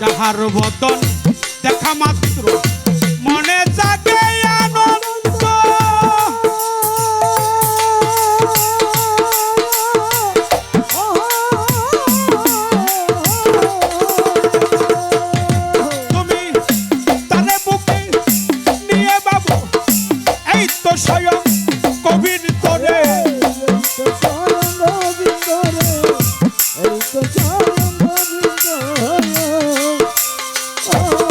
যাহার বদন দেখা মাত্র। মনে জাগে যাহার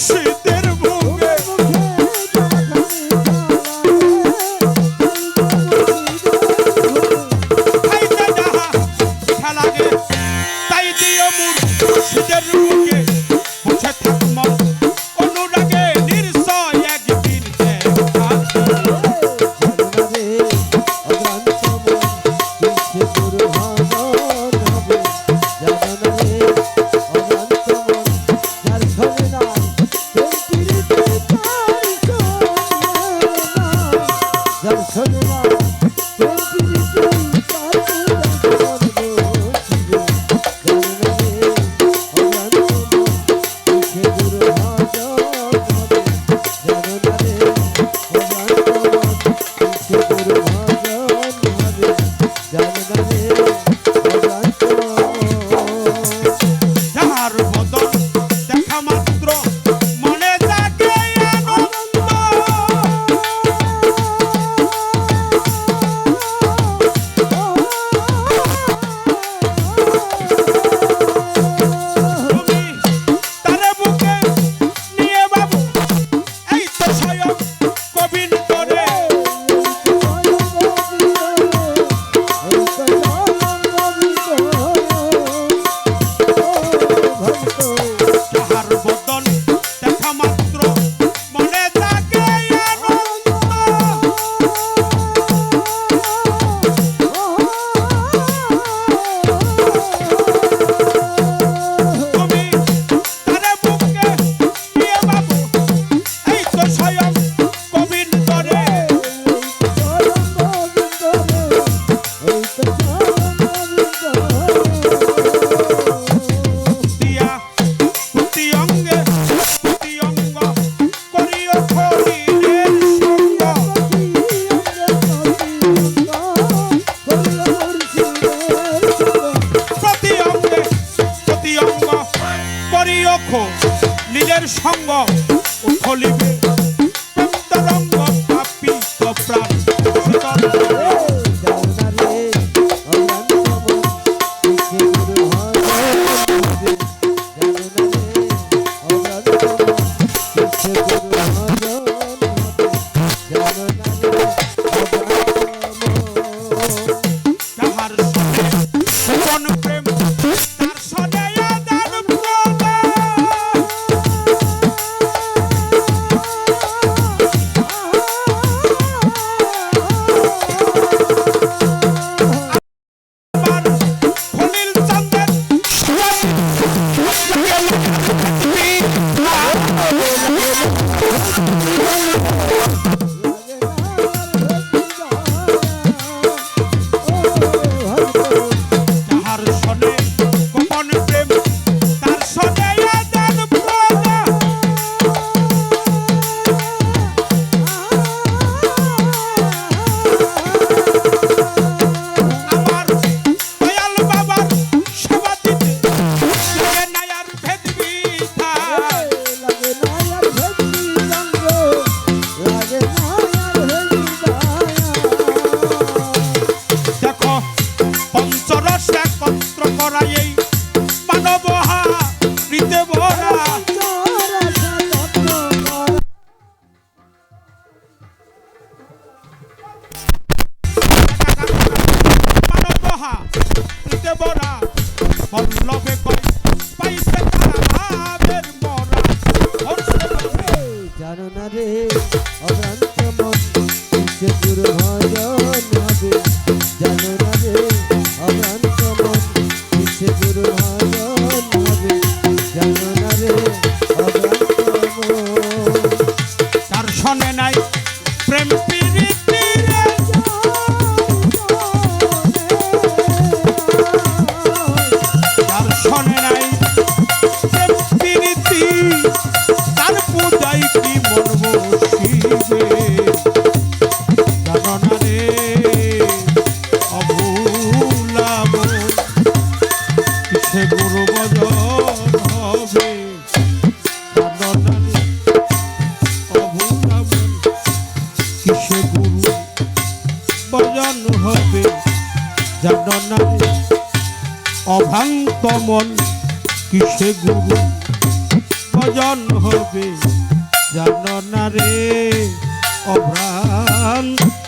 see. সঙ্গ। পবিত্র করাই এই মানবহা রীতে ভরা মানবহা রীতে ভরা মতলবে তমন কিসে গুরু? ভজন হবে জানো না রে অভ্রান্ত